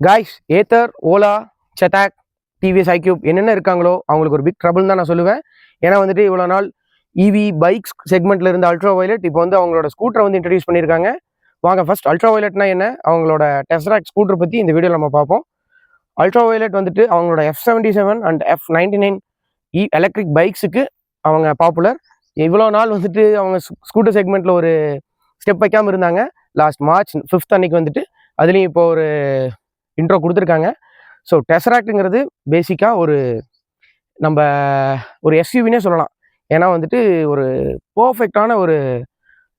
Guys Ather Ola Chetak TVS iQube என்னென்ன இருக்காங்களோ அவங்களுக்கு ஒரு பிக் ட்ரபிள் தான் நான் சொல்லுவேன். ஏன்னா வந்துட்டு இவ்வளோ நாள் இவி பைக்ஸ் செக்மெண்ட்டில் இருந்த அல்ட்ரா வயலட் இப்போ வந்து அவங்களோட ஸ்கூட்டரை வந்து இன்ட்ரடியூஸ் பண்ணியிருக்காங்க. வாங்க ஃபர்ஸ்ட் அல்ட்ரா வயலட்னா என்ன? அவங்களோட டெஸ்ராக் ஸ்கூட்டர் பற்றி இந்த வீடியோவில் நம்ம பார்ப்போம். அல்ட்ரா வயலட் வந்துட்டு அவங்களோட F seventy seven and F ninety nine e electric பைக்ஸுக்கு அவங்க பாப்புலர் இவ்வளோ நாள் வந்துட்டு அவங்க ஸ்கூட்டர் செக்மெண்ட்டில் ஒரு ஸ்டெப் வைக்காமல் இருந்தாங்க. லாஸ்ட் மார்ச் ஃபிஃப்த் அன்னைக்கு வந்துட்டு அதுலேயும் இப்போ ஒரு இன்ட்ரோ கொடுத்துருக்காங்க. ஸோ டெசராக்டுங்கிறது பேசிக்காக ஒரு நம்ம ஒரு எஸ்யூவினே சொல்லலாம். ஏன்னா வந்துட்டு ஒரு பர்ஃபெக்டான ஒரு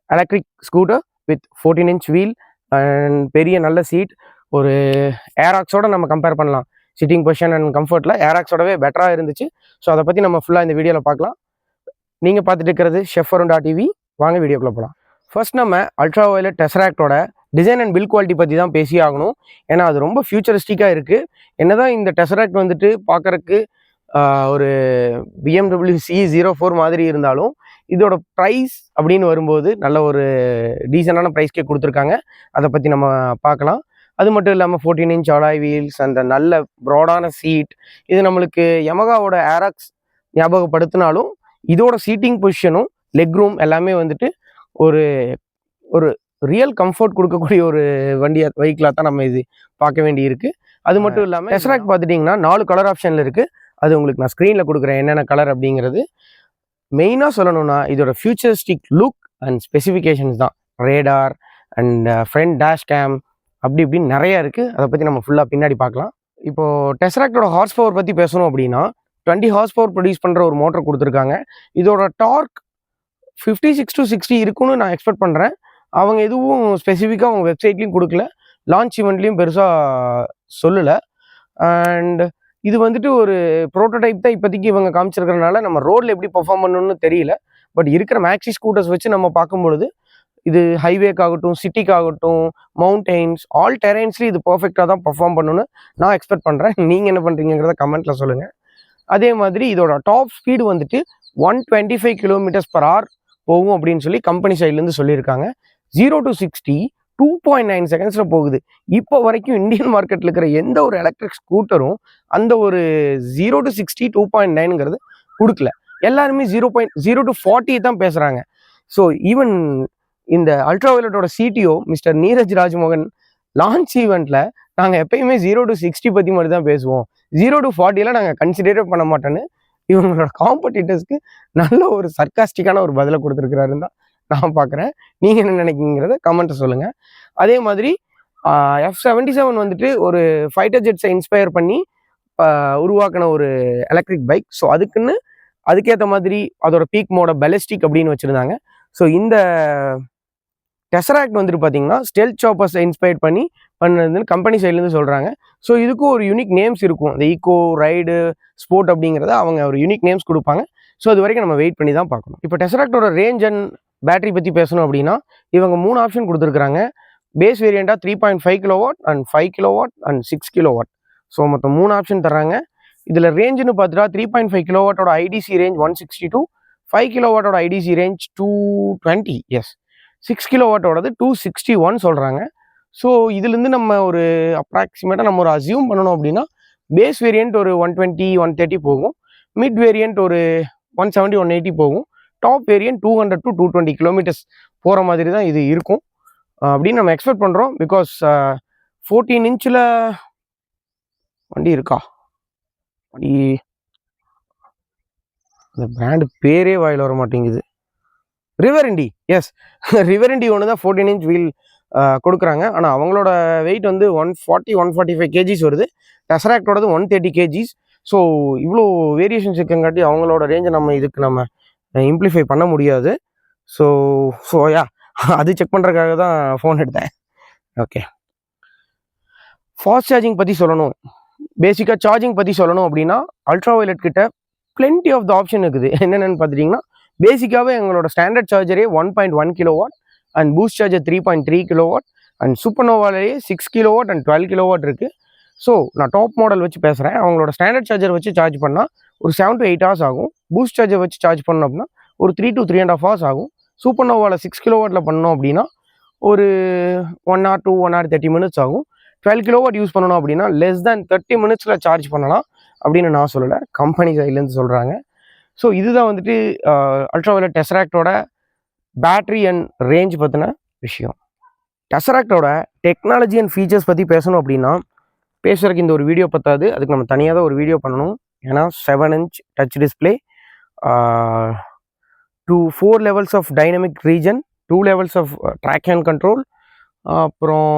electric scooter with fourteen inch wheel and பெரிய நல்ல சீட் ஒரு ஏராக்ஸோட நம்ம கம்பேர் பண்ணலாம். சிட்டிங் பொசிஷன் அண்ட் கம்ஃபர்ட்டில் ஏராக்ஸோடவே பெட்டராக இருந்துச்சு. ஸோ அதை பற்றி நம்ம ஃபுல்லாக இந்த வீடியோவில் பார்க்கலாம். நீங்கள் பார்த்துட்டு இருக்கிறது ஷெஃபருண்டா டிவி வாங்க வீடியோக்குள்ளே போகலாம் ஃபர்ஸ்ட் நம்ம அல்ட்ரா வயலட் டெசராக்டோட டிசைன் அண்ட் பில் குவாலிட்டி பற்றி தான் பேசி ஆகணும். ஏன்னா அது ரொம்ப ஃபியூச்சரிஸ்டிக்காக இருக்குது என்ன தான் இந்த டெசராக்ட் வந்துட்டு பார்க்கறக்கு ஒரு பிஎம்டபிள்யூ சி ஜீரோ ஃபோர் மாதிரி இருந்தாலும் இதோட ப்ரைஸ் அப்படின்னு வரும்போது நல்ல ஒரு டீசெண்டான ப்ரைஸ்க்கே கொடுத்துருக்காங்க. அதை பற்றி நம்ம பார்க்கலாம். அது மட்டும் இல்லாமல் ஃபோர்டீன் இன்ச் அலாய் வீல்ஸ் அந்த நல்ல ப்ராடான சீட் இது நம்மளுக்கு யமகாவோட ஏராக்ஸ் ஞாபகப்படுத்தினாலும் இதோட சீட்டிங் பொசிஷனும் லெக் ரூம் எல்லாமே வந்துட்டு ஒரு ஒரு ரியல் கம்ஃபர்ட் கொடுக்கக்கூடிய ஒரு வண்டியா வெஹிக்கிளாக தான் நம்ம இது பார்க்க வேண்டி இருக்கு அது மட்டும் இல்லாமல் டெஸ்ராக் பார்த்துட்டிங்கன்னா நாலு கலர் ஆப்ஷனில் இருக்குது அது உங்களுக்கு நான் ஸ்க்ரீனில் கொடுக்குறேன் என்னென்ன கலர் அப்படிங்கிறது. மெயினாக சொல்லணும்னா இதோட ஃபியூச்சரிஸ்டிக் லுக் அண்ட் ஸ்பெசிஃபிகேஷன்ஸ் தான். Radar and front dash cam அப்படி இப்படின்னு நிறைய இருக்குது அதை பற்றி நம்ம ஃபுல்லாக பின்னாடி பார்க்கலாம். இப்போது டெஸ்ராக்டோட ஹார்ஸ் பவர் பற்றி பேசணும் அப்படின்னா டுவெண்ட்டி ஹார்ஸ் பவர் ப்ரொடியூஸ் பண்ணுற ஒரு மோட்டர் கொடுத்துருக்காங்க. இதோட torque fifty six to sixty இருக்குன்னு நான் எக்ஸ்பெக்ட் பண்ணுறேன் அவங்க எதுவும் ஸ்பெசிஃபிக்காக அவங்க வெப்சைட்லேயும் கொடுக்கல. லான்ச் ஈவெண்ட்லேயும் பெருசாக சொல்லலை. அண்ட் இது வந்துட்டு ஒரு ப்ரோட்டோடைப் தான் இப்போதைக்கு இவங்க காமிச்சிருக்கிறனால நம்ம ரோடில் எப்படி பர்ஃபார்ம் பண்ணணும்னு தெரியல. பட் இருக்கிற மேக்ஸி ஸ்கூட்டர்ஸ் வச்சு நம்ம பார்க்கும்பொழுது இது ஹைவேக்காகட்டும் சிட்டிக்காகட்டும் மவுண்டெயின்ஸ் ஆல் டெரைன்ஸ்லேயும் இது பர்ஃபெக்டாக தான் பர்ஃபார்ம் பண்ணணும்னு நான் எக்ஸ்பெக்ட் பண்ணுறேன் நீங்கள் என்ன பண்ணுறீங்கிறத கமெண்ட்டில் சொல்லுங்கள் அதே மாதிரி இதோட டாப் ஸ்பீடு வந்துட்டு one twenty five kilometres per hour போகும் அப்படின்னு சொல்லி கம்பெனி சைட்லேருந்து சொல்லியிருக்காங்க. Zero to sixty two point nine செகண்ட்ஸில் போகுது. இப்போ வரைக்கும் இந்தியன் மார்க்கெட்டில் இருக்கிற எந்த ஒரு எலக்ட்ரிக் ஸ்கூட்டரும் அந்த ஒரு zero to sixty two point நைனுங்கிறது கொடுக்கல. எல்லாருமே zero point zero to forty தான் பேசுகிறாங்க ஸோ ஈவன் இந்த ultra வயலட்டோட CTO mister Neeraj Rajmohan launch ஈவெண்ட்டில் நாங்கள் எப்பயுமே ஜீரோ டு சிக்ஸ்டி பற்றி மட்டும் தான் பேசுவோம். ஜீரோ டு ஃபார்ட்டியில் நாங்கள் கன்சிடரே பண்ண மாட்டோன்னு இவங்களோட காம்படிட்டர்ஸ்க்கு நல்ல ஒரு சர்க்காஸ்டிக்கான ஒரு பதிலை கொடுத்துருக்கிறாருன்னு தான் நான் பார்க்குறேன் நீங்கள் என்ன நினைக்கிங்கிறத கமெண்ட்டை சொல்லுங்கள் அதே மாதிரி எஃப் செவன்டி செவன் வந்துட்டு ஒரு ஃபைட்டர் ஜெட்ஸை இன்ஸ்பயர் பண்ணி உருவாக்கின ஒரு எலக்ட்ரிக் பைக் ஸோ அதுக்குன்னு அதுக்கேற்ற மாதிரி அதோட பீக் மோட பெலஸ்டிக் அப்படின்னு வச்சுருந்தாங்க. ஸோ இந்த டெசராக்ட் வந்துட்டு பார்த்தீங்கன்னா ஸ்டெல் சாப்பர்ஸை இன்ஸ்பயர் பண்ணி பண்ணதுன்னு கம்பெனி சைட்லேருந்து சொல்கிறாங்க ஸோ இதுக்கும் ஒரு யூனிக் நேம்ஸ் இருக்கும். இந்த ஈக்கோ ரைடு ஸ்போர்ட் அப்படிங்கிறத அவங்க ஒரு யூனிக் நேம்ஸ் கொடுப்பாங்க. ஸோ அது வரைக்கும் நம்ம வெயிட் பண்ணி தான் பார்க்கணும். இப்போ டெசராக்டோட ரேஞ்ச் அண்ட் பேட்டரி பற்றி பேசணும் அப்படின்னா இவங்க மூணு ஆப்ஷன் கொடுத்துருக்குறாங்க. Base வேரியண்ட்டாக three point five kilo watt and five kilo watt and six kilo watt so மொத்தம் மூணு ஆப்ஷன் தர்றாங்க. இதில் ரேஞ்சுன்னு பார்த்துட்டா three point five kilo வாட்டோட IDC range one sixty two five kilo வாட்டோட IDC range two twenty is six kilo வாட்டோடது two sixty one சொல்கிறாங்க so இதுலேருந்து நம்ம ஒரு அப்ராக்சிமேட்டாக நம்ம ஒரு அசியூம் பண்ணணும் அப்படின்னா பேஸ் வேரியண்ட் ஒரு ஒன் டுவெண்ட்டி ஒன் தேர்ட்டி போகும். மிட் வேரியண்ட் ஒரு ஒன் செவன்ட்டி ஒன் எயிட்டி போகும். Top variant two hundred to two twenty kilometres போகிற மாதிரி தான் இது இருக்கும். அப்படின்னு நம்ம எக்ஸ்பெக்ட் பண்ணுறோம் பிகாஸ் ஃபோர்டீன் இன்ச்சில் வண்டி இருக்கா? வண்டி அந்த பிராண்டு பேரே வாயில் வர மாட்டேங்குது. River Indie S River Indie ஒன்று தான் ஃபோர்டீன் இன்ச் வீல் கொடுக்குறாங்க. ஆனால் அவங்களோட வெயிட் வந்து one forty one forty five kgs வருது டெசராக்டோடது ஒன் தேர்ட்டி கேஜிஸ் ஸோ இவ்வளோ வேரியேஷன்ஸ் இருக்கங்காட்டி அவங்களோட ரேஞ்சை நம்ம இதுக்கு நம்ம இம்ப்ளிஃபை பண்ண முடியாது. ஸோ ஸோ யா அது செக் பண்ணுறதுக்காக தான் ஃபோன் எடுத்தேன். ஓகே ஃபாஸ்ட் சார்ஜிங் பற்றி சொல்லணும். பேசிக்காக சார்ஜிங் பற்றி சொல்லணும் அப்படின்னா அல்ட்ரா வயலட் கிட்ட பிளென்டி ஆஃப் த ஆப்ஷன் இருக்குது. என்னென்னு பார்த்துட்டிங்கன்னா பேசிக்காகவே எங்களோட standard சார்ஜரே one point one kilo watt and boost charger three point three kilo watt and சூப்பர்னோவாலேயே six kilo watt and twelve kilo watt இருக்குது ஸோ நான் டாப் மாடல் வச்சு பேசுகிறேன் அவங்களோட ஸ்டாண்டர்ட் சார்ஜர் வச்சு சார்ஜ் பண்ணால் ஒரு செவன் டு எயிட் ஹவர்ஸ் ஆகும். Boost சார்ஜை வச்சு சார்ஜ் பண்ணோம் அப்படின்னா ஒரு three to three and half hours ஆகும். சூப்பர் நோவாவில் சிக்ஸ் கிலோவாட்டில் பண்ணோம் அப்படின்னா ஒரு one or two one or thirty minutes ஆகும். டுவெல் கிலோவாட் யூஸ் பண்ணணும் அப்படின்னா லெஸ் தேன் தேர்ட்டி மினிட்ஸில் சார்ஜ் பண்ணலாம் அப்படின்னு நான் சொல்லலை. கம்பெனி சைட்லேருந்து சொல்கிறாங்க ஸோ இதுதான் வந்துட்டு அல்ட்ராவைலட் டெசராக்டோட பேட்ரி அண்ட் ரேஞ்ச் பற்றின விஷயம். டெசராக்டோட டெக்னாலஜி அண்ட் ஃபீச்சர்ஸ் பற்றி பேசணும் அப்படின்னா பேசுகிறதுக்கு இந்த ஒரு வீடியோ பத்தாது. அதுக்கு நம்ம தனியாக தான் ஒரு வீடியோ பண்ணணும். ஏன்னா seven inch touch display two four levels of dynamic regen two levels of track and control அப்புறம்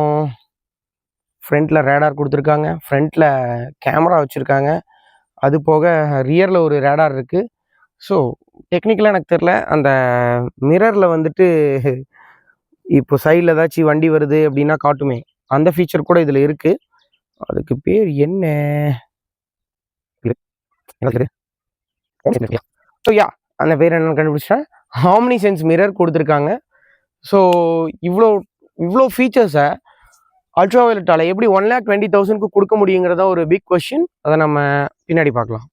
ஃப்ரண்ட்டில் ரேடார் கொடுத்துருக்காங்க. ஃப்ரண்ட்டில் கேமரா வச்சுருக்காங்க. அது போக ரியரில் ஒரு ரேடார் இருக்குது ஸோ டெக்னிக்கலாக எனக்கு தெரில. அந்த மிரரில் வந்துட்டு இப்போ சைடில் ஏதாச்சும் வண்டி வருது அப்படின்னா காட்டுமே. அந்த ஃபீச்சர் கூட இதில் இருக்குது அதுக்கு பேர் என்ன? ஸோ யா அந்த பேர் என்னன்னு கண்டுபிடிச்சேன் ஹார்மனி சென்ஸ் மிரர் கொடுத்துருக்காங்க? ஸோ இவ்வளோ இவ்வளோ ஃபீச்சர்ஸை அல்ட்ரா வயலட்டால் எப்படி ஒன் லேக் டுவெண்ட்டி தௌசண்ட்க்கு கொடுக்க முடியுங்கிறதா ஒரு பிக் கொஷின் அதை நம்ம பின்னாடி பார்க்கலாம்.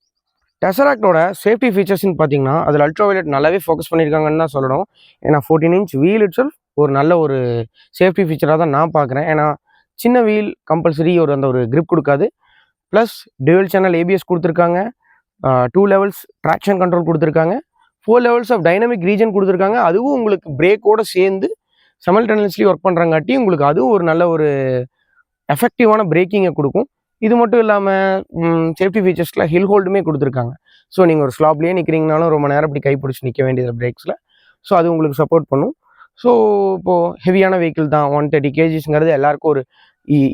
டெசராக்டோட சேஃப்டி ஃபீச்சர்ஸ்னு பார்த்தீங்கன்னா அதில் அல்ட்ரா வயலட் நல்லாவே ஃபோக்கஸ் பண்ணியிருக்காங்கன்னு தான் சொல்லணும். ஏன்னா ஃபோர்டீன் இன்ச் வீல் இட்ஸல் ஒரு நல்ல ஒரு சேஃப்டி ஃபீச்சராக தான் நான் பார்க்குறேன். ஏன்னா சின்ன வீல் கம்பல்சரி ஒரு அந்த ஒரு கிரிப் கொடுக்காது. ப்ளஸ் dual சேனல் ஏபிஎஸ் கொடுத்துருக்காங்க. டூ லெவல்ஸ் ட்ராக்ஷன் கண்ட்ரோல் கொடுத்துருக்காங்க. Four levels of dynamic regen கொடுத்துருக்காங்க. அதுவும் உங்களுக்கு பிரேக்கோட சேர்ந்து சமல்டனஸ்லி ஒர்க் பண்ணுறங்காட்டி உங்களுக்கு அதுவும் ஒரு நல்ல ஒரு எஃபெக்டிவான பிரேக்கிங்கை கொடுக்கும். இது மட்டும் இல்லாமல் சேஃப்டி ஃபீச்சர்ஸில் ஹில் ஹோல்டுமே கொடுத்துருக்காங்க. ஸோ நீங்கள் ஒரு ஸ்லாப்லேயே நிற்கிறீங்கனாலும் ரொம்ப நேரம் இப்படி கைப்பிடிச்சி நிற்க வேண்டியது பிரேக்ஸில் ஸோ அது உங்களுக்கு சப்போர்ட் பண்ணும். ஸோ இப்போது ஹெவியான வெஹிக்கிள் தான் ஒன் தேர்ட்டி கேஜிஸ்ங்கிறது எல்லாருக்கும் ஒரு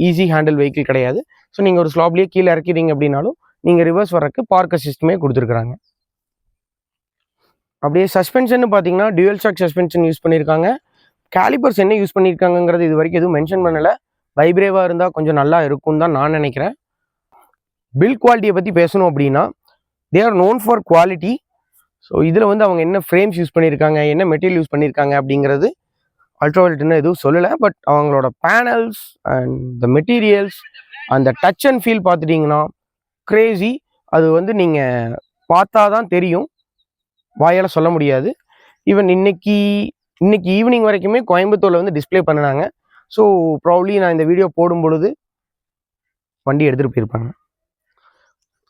ஈஸி ஹேண்டில் வெஹிக்கிள் கிடையாது. ஸோ நீங்கள் ஒரு ஸ்லாப்லேயே கீழே இறக்கிறீங்க அப்படின்னாலும் நீங்கள் ரிவர்ஸ் வரக்கு பார்க்க சிஸ்டமே கொடுத்துருக்குறாங்க. அப்படியே சஸ்பென்ஷன் பார்த்தீங்கன்னா டியூல் ஷாக் சஸ்பென்ஷன் யூஸ் பண்ணியிருக்காங்க. கேலிபர்ஸ் என்ன யூஸ் பண்ணியிருக்காங்கங்கிறது இது வரைக்கும் எதுவும் மென்ஷன் பண்ணலை. வைப்ரேவாக இருந்தால் கொஞ்சம் நல்லா இருக்கும் தான் நான் நினைக்கிறேன். பில் குவாலிட்டியை பற்றி பேசணும் அப்படின்னா they are known for quality so இதில் வந்து அவங்க என்ன ஃப்ரேம்ஸ் யூஸ் பண்ணியிருக்காங்க என்ன மெட்டீரியல் யூஸ் பண்ணியிருக்காங்க அப்படிங்கிறது அல்ட்ராவல்ட்னு எதுவும் சொல்லலை. பட் அவங்களோட பேனல்ஸ் அண்ட் த மெட்டீரியல்ஸ் அந்த டச் அண்ட் ஃபீல் பார்த்துட்டிங்கன்னா க்ரேசி அது வந்து நீங்கள் பார்த்தா தான் தெரியும். வாயால் சொல்ல முடியாது. ஈவன் இன்னைக்கு இன்னைக்கு ஈவினிங் வரைக்குமே கோயம்புத்தூரில் வந்து டிஸ்ப்ளே பண்ணினாங்க. ஸோ ப்ராப்ளி நான் இந்த வீடியோ போடும் பொழுது வண்டி எடுத்துகிட்டு போயிருப்பாங்க.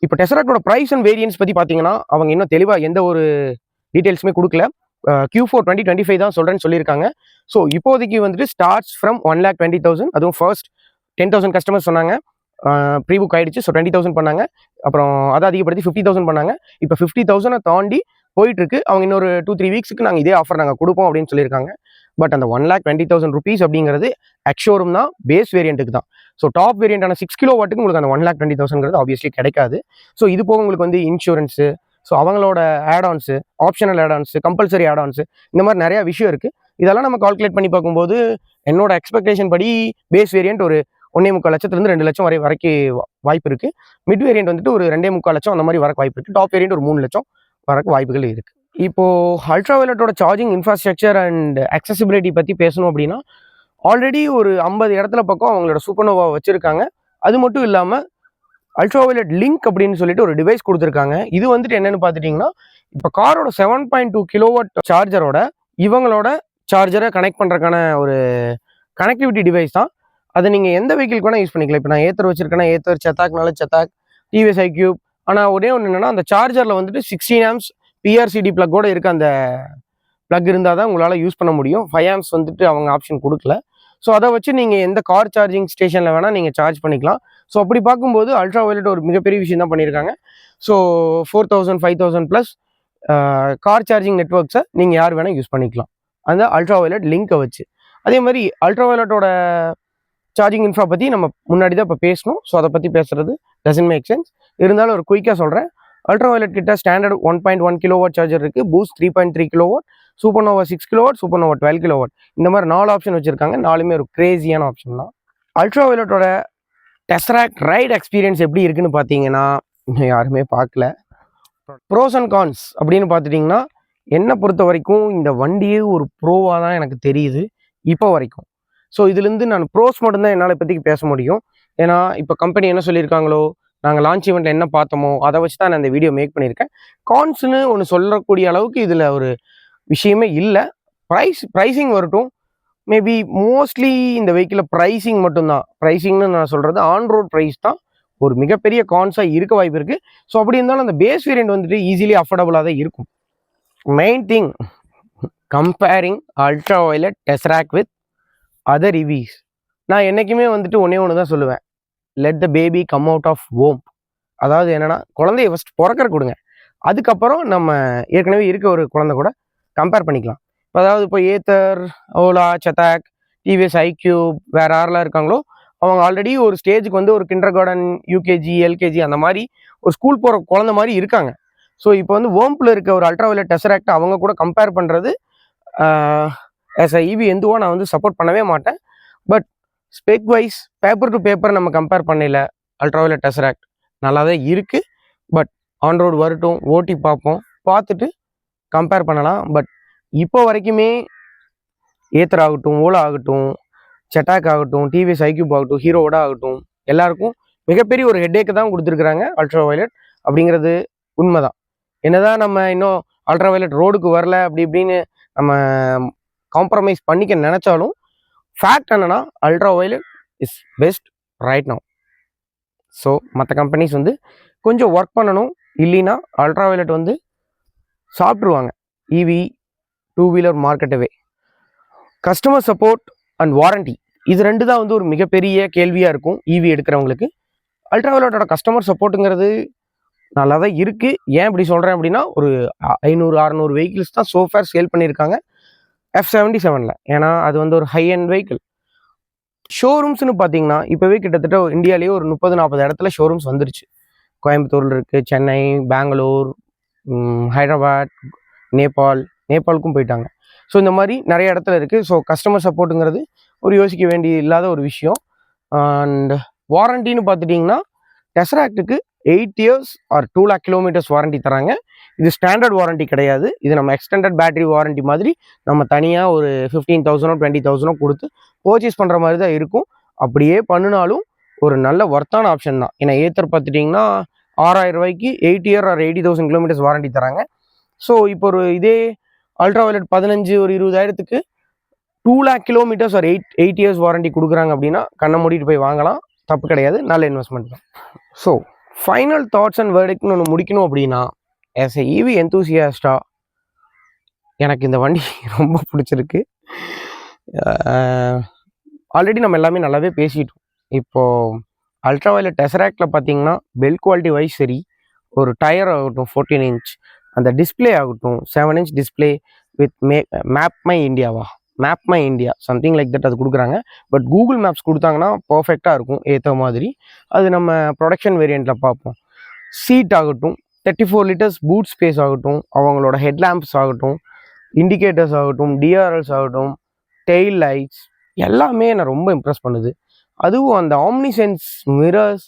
இப்போ டெசராக்டோட ப்ரைஸ் அண்ட் வேரியன்ஸ் பற்றி பார்த்தீங்கன்னா அவங்க இன்னும் தெளிவாக எந்த ஒரு டீட்டெயில்ஸுமே கொடுக்கல. Q four twenty twenty five தான் சொல்கிறேன்னு சொல்லியிருக்காங்க. ஸோ இப்போதைக்கு வந்துட்டு starts from one lakh twenty thousand அதுவும் ஃபர்ஸ்ட் டென் தௌசண்ட் கஸ்டமர்ஸ் சொன்னாங்க. ப்ரீ புக் ஆகிடுச்சு ஸோ டுவெண்ட்டி தௌசண்ட் பண்ணாங்க. அப்புறம் அதை அதிகப்படுத்தி ஃபிஃப்டி தௌசண்ட் பண்ணாங்க. இப்போ ஃபிஃப்டி தௌசண்டை தாண்டி போயிட்டுருக்கு. அவங்க இன்னொரு டூ த்ரீ வீக்ஸுக்கு நாங்கள் இதே ஆஃபர் நாங்கள் கொடுப்போம் அப்படின்னு சொல்லியிருக்காங்க. பட் அந்த one lakh twenty thousand rupees அப்படிங்கிறது எக்ஷோரும் தான். பேஸ் வேரியண்ட்டுக்கு தான். ஸோ டாப் வேரியண்டான சிக்ஸ் கிலோ வாட்டுக்கு உங்களுக்கு அந்த ஒன் லேக் டுவெண்ட்டி தௌசண்ட்ங்கிறது ஆப்வியஸ்லி கிடைக்காது. ஸோ இது போக உங்களுக்கு வந்து இன்சூரன்ஸு ஸோ அவங்களோட ஆடான்ஸு ஆப்ஷனல் ஆடான்ஸு கம்பல்சரி ஆடான்ஸு இந்த மாதிரி நிறையா விஷயம் இருக்குது இதெல்லாம் நம்ம கால்குலேட் பண்ணி பார்க்கும்போது என்னோட எக்ஸ்பெக்டேஷன் படி பேஸ் வேரியண்ட் ஒரு ஒன்னே முக்கால் லட்சத்துலேருந்து ரெண்டு லட்சம் வரை வரைக்கும் வாய்ப்பு இருக்குது மிட் வேரியண்ட் வந்துட்டு ஒரு ரெண்டே முக்கால் லட்சம் அந்த மாதிரி வரக்கு வாய்ப்பு இருக்குது டாப் வேரியண்ட் ஒரு மூணு லட்சம் வரக்கு வாய்ப்புகள் இருக்குது இப்போது அல்ட்ரா அல்ட்ராவைலட்டோட சார்ஜிங் இன்ஃப்ராஸ்ட்ரக்சர் அண்ட் அக்சசிபிலிட்டி பற்றி பேசணும் அப்படின்னா ஆல்ரெடி ஒரு ஐம்பது இடத்துல பக்கம் அவங்களோட சூப்பர்னோவா வச்சுருக்காங்க. அது மட்டும் இல்லாமல் அல்ட்ராவைலட் லிங்க் அப்படின்னு சொல்லிட்டு ஒரு டிவைஸ் கொடுத்துருக்காங்க. இது வந்துட்டு என்னன்னு பார்த்துட்டிங்கன்னா இப்போ காரோட செவன் பாயிண்ட் டூ கிலோவாட் சார்ஜரோட இவங்களோட சார்ஜரை கனெக்ட் பண்ணுறக்கான ஒரு கனெக்டிவிட்டி டிவைஸ் தான். அதை நீங்கள் எந்த வெஹிக்கிள் கூட யூஸ் பண்ணிக்கலாம். இப்போ நான் ஏத்தர் வச்சிருக்கேன்னா ஏத்தர் சத்தாக்னால செத்தாக் டிவிஎஸ் ஐக்யூப் ஆனால் ஒரே ஒன்று என்னென்னா அந்த சார்ஜரில் வந்துட்டு சிக்ஸ்டீன் ஆம்ஸ் பிஆர்சிடி ப்ளக்கோடு இருக்க அந்த ப்ளக் இருந்தால் தான் உங்களால் யூஸ் பண்ண முடியும். ஃபைவ் ஆம்ஸ் வந்துட்டு அவங்க ஆப்ஷன் கொடுக்கல. ஸோ அதை வச்சு நீங்கள் எந்த கார் சார்ஜிங் ஸ்டேஷனில் வேணால் நீங்கள் சார்ஜ் பண்ணிக்கலாம். ஸோ அப்படி பார்க்கும்போது அல்ட்ரா வயலட் ஒரு மிகப்பெரிய விஷயம் தான் பண்ணியிருக்காங்க so four thousand five thousand plus car charging நெட்ஒர்க்ஸை நீங்கள் யார் வேணால் யூஸ் பண்ணிக்கலாம். அந்த அல்ட்ரா வயலட் லிங்க்கை வச்சு. அதே மாதிரி அல்ட்ரா வயலட்டோட சார்ஜிங் இன்ஃப்ரா பற்றி நம்ம முன்னாடி தான் இப்போ பேசணும். ஸோ அதை பற்றி பேசுறது டசன் மேக் சென்ஸ் இருந்தாலும் ஒரு குயிக்காக சொல்கிறேன் அல்ட்ரா வயலட் கிட்ட standard one point one kilowatt charger இருக்குது boost three point three kilowatt super nova six kilowatt super nova twelve kilowatt இந்த மாதிரி நாலு ஆப்ஷன் வச்சுருக்காங்க. நாலுமே ஒரு கிரேசியான ஆப்ஷன் தான். அல்ட்ரா வயலட்டோட டெஸ்ராக்ட் ரைட் எக்ஸ்பீரியன்ஸ் எப்படி இருக்குன்னு பார்த்தீங்கன்னா இன்னும் யாருமே பார்க்கல ப்ரோஸ் அண்ட் கான்ஸ் அப்படின்னு பார்த்துட்டிங்கன்னா என்னை பொறுத்த வரைக்கும் இந்த வண்டியே ஒரு ப்ரோவாக தான் எனக்கு தெரியுது. இப்போ வரைக்கும். ஸோ இதுலேருந்து நான் ப்ரோஸ் மட்டும்தான் என்னால் இப்போதைக்கு பேச முடியும். ஏன்னா இப்போ கம்பெனி என்ன சொல்லியிருக்காங்களோ நாங்கள் லான்ச் ஈவெண்ட்டில் என்ன பார்த்தோமோ அதை வச்சு தான் நான் இந்த வீடியோ மேக் பண்ணியிருக்கேன். கான்ஸ்னு ஒன்று சொல்லக்கூடிய அளவுக்கு இதில் ஒரு விஷயமே இல்லை. ப்ரைஸ் ப்ரைஸிங் வரட்டும். மேபி மோஸ்ட்லி இந்த வெஹிக்கிளில் ப்ரைஸிங் மட்டும்தான். ப்ரைஸிங்னு நான் சொல்கிறது ஆன் ரோட் ப்ரைஸ் தான் ஒரு மிகப்பெரிய கான்ஸாக இருக்க வாய்ப்பு இருக்குது ஸோ அப்படி இருந்தாலும் அந்த பேஸ் வேரியண்ட் வந்துட்டு ஈஸிலி அஃபோர்டபுளாக தான் இருக்கும். Main thing comparing Ultraviolette Tesseract with other EVs நான் என்றைக்குமே வந்துட்டு ஒன்றே ஒன்று தான் சொல்லுவேன். Let the baby come out of womb அதாவது என்னென்னா குழந்தைய ஃபஸ்ட் பிறக்கற கொடுங்க. அதுக்கப்புறம் நம்ம ஏற்கனவே இருக்க ஒரு குழந்தை கூட கம்பேர் பண்ணிக்கலாம். இப்போ அதாவது இப்போ ஏத்தர் ஓலா சதாக் டிவிஎஸ் ஐக்யூப் வேறு யாரெல்லாம் இருக்காங்களோ அவங்க ஆல்ரெடி ஒரு ஸ்டேஜுக்கு வந்து ஒரு கிண்டர் கார்டன் யூகேஜி எல்கேஜி அந்த மாதிரி ஒரு ஸ்கூல் போகிற குழந்த மாதிரி இருக்காங்க. ஸோ இப்போ வந்து ஓம்பில் இருக்க ஒரு அல்ட்ராவயலட் டெசராக்ட் அவங்க கூட கம்பேர் பண்ணுறது ஆஸ் அ இவி எந்துவோ நான் வந்து சப்போர்ட் பண்ணவே மாட்டேன். But spec wise paper to paper நம்ம கம்பேர் பண்ணல அல்ட்ராவயலட் டெசராக்ட் நல்லா தான் இருக்குது பட் ஆன் ரோடு வரட்டும் ஓட்டி பார்ப்போம். பார்த்துட்டு கம்பேர் பண்ணலாம். பட் இப்போ வரைக்குமே ஏத்தர் ஆகட்டும் ஓலா ஆகட்டும் செட்டாக் ஆகட்டும் டிவிஎஸ் ஐக்யூப் ஆகட்டும் ஹீரோவோட ஆகட்டும் எல்லாருக்கும் மிகப்பெரிய ஒரு ஹெட்டேக்கு தான் கொடுத்துருக்குறாங்க அல்ட்ரா வயலட் அப்படிங்கிறது உண்மைதான். என்னதான் நம்ம இன்னும் அல்ட்ரா வயலட் ரோடுக்கு வரல அப்படி இப்படின்னு நம்ம காம்ப்ரமைஸ் பண்ணிக்க நினச்சாலும் ஃபேக்ட் என்னென்னா Ultraviolette is best right now so மற்ற கம்பெனிஸ் வந்து கொஞ்சம் ஒர்க் பண்ணணும். இல்லைன்னா அல்ட்ரா வயலட் வந்து சாப்பிட்ருவாங்க இவி டூ வீலர் மார்க்கெட்டவே கஸ்டமர் சப்போர்ட் அண்ட் வாரண்டி இது ரெண்டு தான் வந்து ஒரு மிகப்பெரிய கேள்வியாக இருக்கும் ஈவி எடுக்கிறவங்களுக்கு. அல்ட்ரா வயலட்டோட கஸ்டமர் சப்போர்ட்டுங்கிறது நல்லா தான் இருக்குது ஏன் இப்படி சொல்கிறேன் அப்படின்னா ஒரு ஐநூறு அறநூறு வெஹிக்கிள்ஸ் தான் சோஃபேர் சேல் பண்ணியிருக்காங்க. எஃப் செவன்டி செவனில் ஏன்னா அது வந்து ஒரு ஹை அண்ட் வெஹிக்கிள் ஷோரூம்ஸ்னு பார்த்தீங்கன்னா இப்போவே கிட்டத்தட்ட இந்தியாவிலேயே ஒரு முப்பது நாற்பது இடத்துல ஷோரூம்ஸ் வந்துருச்சு. கோயம்புத்தூரில் இருக்குது சென்னை பெங்களூர் ஹைதராபாத் நேபாள் நேபாளுக்கும் போயிட்டாங்க. ஸோ இந்த மாதிரி நிறைய இடத்துல இருக்குது ஸோ கஸ்டமர் சப்போர்ட்டுங்கிறது ஒரு யோசிக்க வேண்டிய இல்லாத ஒரு விஷயம். அண்ட் வாரண்டின்னு பார்த்துட்டிங்கன்னா டெஸ்ராக்டுக்கு eight years or two lakh kilometres warranty தராங்க. இது ஸ்டாண்டர்ட் வாரண்டி கிடையாது. இது நம்ம எக்ஸ்டெண்டட் பேட்டரி வாரண்டி மாதிரி நம்ம தனியாக ஒரு ஃபிஃப்டீன் தௌசண்டோ டுவெண்ட்டி தௌசண்டோ கொடுத்து பர்ச்சேஸ் பண்ணுற மாதிரி தான் இருக்கும். அப்படியே பண்ணினாலும் ஒரு நல்ல ஒர்த்தான ஆப்ஷன் தான். ஏன்னா ஏத்தர் பார்த்துட்டிங்கன்னா ஆறாயிரம் ரூபாய்க்கு eight year or eighty thousand kilometres warranty தராங்க. ஸோ இப்போ ஒரு இதே அல்ட்ரா வயலட் பதினஞ்சு ஒரு இருபதாயிரத்துக்கு டூ லேக் கிலோமீட்டர்ஸ் ஒரு எயிட் எயிட் இயர்ஸ் வாரண்டி கொடுக்குறாங்க அப்படின்னா கண்ணை மூடிட்டு போய் வாங்கலாம். தப்பு கிடையாது. நல்ல இன்வெஸ்ட்மெண்ட் தான். ஸோ ஃபைனல் தாட்ஸ் அண்ட் வேர்டுக்குன்னு ஒன்று முடிக்கணும் அப்படின்னா ஆஸ் எ இவி எந்தூசியாஸ்டா எனக்கு இந்த வண்டி ரொம்ப பிடிச்சிருக்கு. ஆல்ரெடி நம்ம எல்லாமே நல்லாவே பேசிட்டோம். இப்போது அல்ட்ரா வயலட் டெசராக்டில் பார்த்தீங்கன்னா பெல் குவாலிட்டி வைஸ் சரி ஒரு டயர் ஆகட்டும் ஃபோர்டீன் இன்ச் அந்த டிஸ்ப்ளே ஆகட்டும் seven inch display with ma map my இந்தியாவா map my India something like that அது கொடுக்குறாங்க. பட் கூகுள் மேப்ஸ் கொடுத்தாங்கன்னா பர்ஃபெக்டாக இருக்கும் ஏற்ற மாதிரி. அது நம்ம ப்ரொடக்ஷன் வேரியண்ட்டில் பார்ப்போம் சீட் ஆகட்டும் thirty four litres boot space ஆகட்டும் அவங்களோட ஹெட்லாம்ப்ஸ் ஆகட்டும் இண்டிகேட்டர்ஸ் ஆகட்டும் டிஆர்எல்ஸ் ஆகட்டும் டெயில் லைட்ஸ் எல்லாமே என்னை ரொம்ப இம்ப்ரெஸ் பண்ணுது. அதுவும் அந்த Omnisense mirrors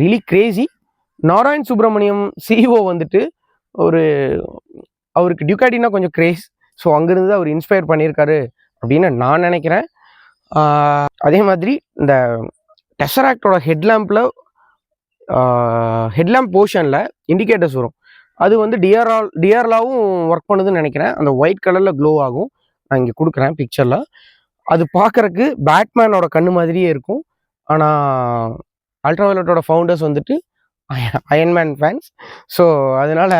really crazy Narayan Subramaniam CEO வந்துட்டு ஒரு அவருக்கு டியூகாட்டினா கொஞ்சம் கிரேஸ் ஸோ அங்கேருந்து அவர் இன்ஸ்பயர் பண்ணியிருக்காரு அப்படின்னு நான் நினைக்கிறேன். அதே மாதிரி இந்த டெசராக்டோட ஹெட்லாம்பில் ஹெட்லாம்ப் போர்ஷனில் இண்டிகேட்டர்ஸ் வரும். அது வந்து டிஆர்ஆல் டிஆர்லாவும் ஒர்க் பண்ணுதுன்னு நினைக்கிறேன். அந்த ஒயிட் கலரில் க்ளோ ஆகும். நான் இங்கே கொடுக்குறேன் பிக்சரில் அது பார்க்குறக்கு பேட்மேனோட கண்ணு மாதிரியே இருக்கும். ஆனால் அல்ட்ராவயலட்டோட ஃபவுண்டர்ஸ் வந்துட்டு அயன்மேன் ஃபேன்ஸ் ஸோ அதனால்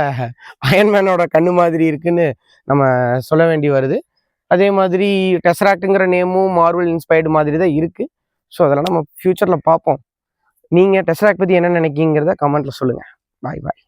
அயன்மேனோட கண்ணு மாதிரி இருக்குன்னு நம்ம சொல்ல வேண்டி வருது. அதே மாதிரி டெசராக்ட்டுங்கிற நேமும் மார்வல் இன்ஸ்பயர்டு மாதிரி தான் இருக்குது ஸோ அதெல்லாம் நம்ம ஃப்யூச்சரில் பார்ப்போம். நீங்கள் டெஸ்ட்ராக் பற்றி என்ன நினைக்கிங்கிறத கமெண்ட்டில் சொல்லுங்கள் பாய் பாய்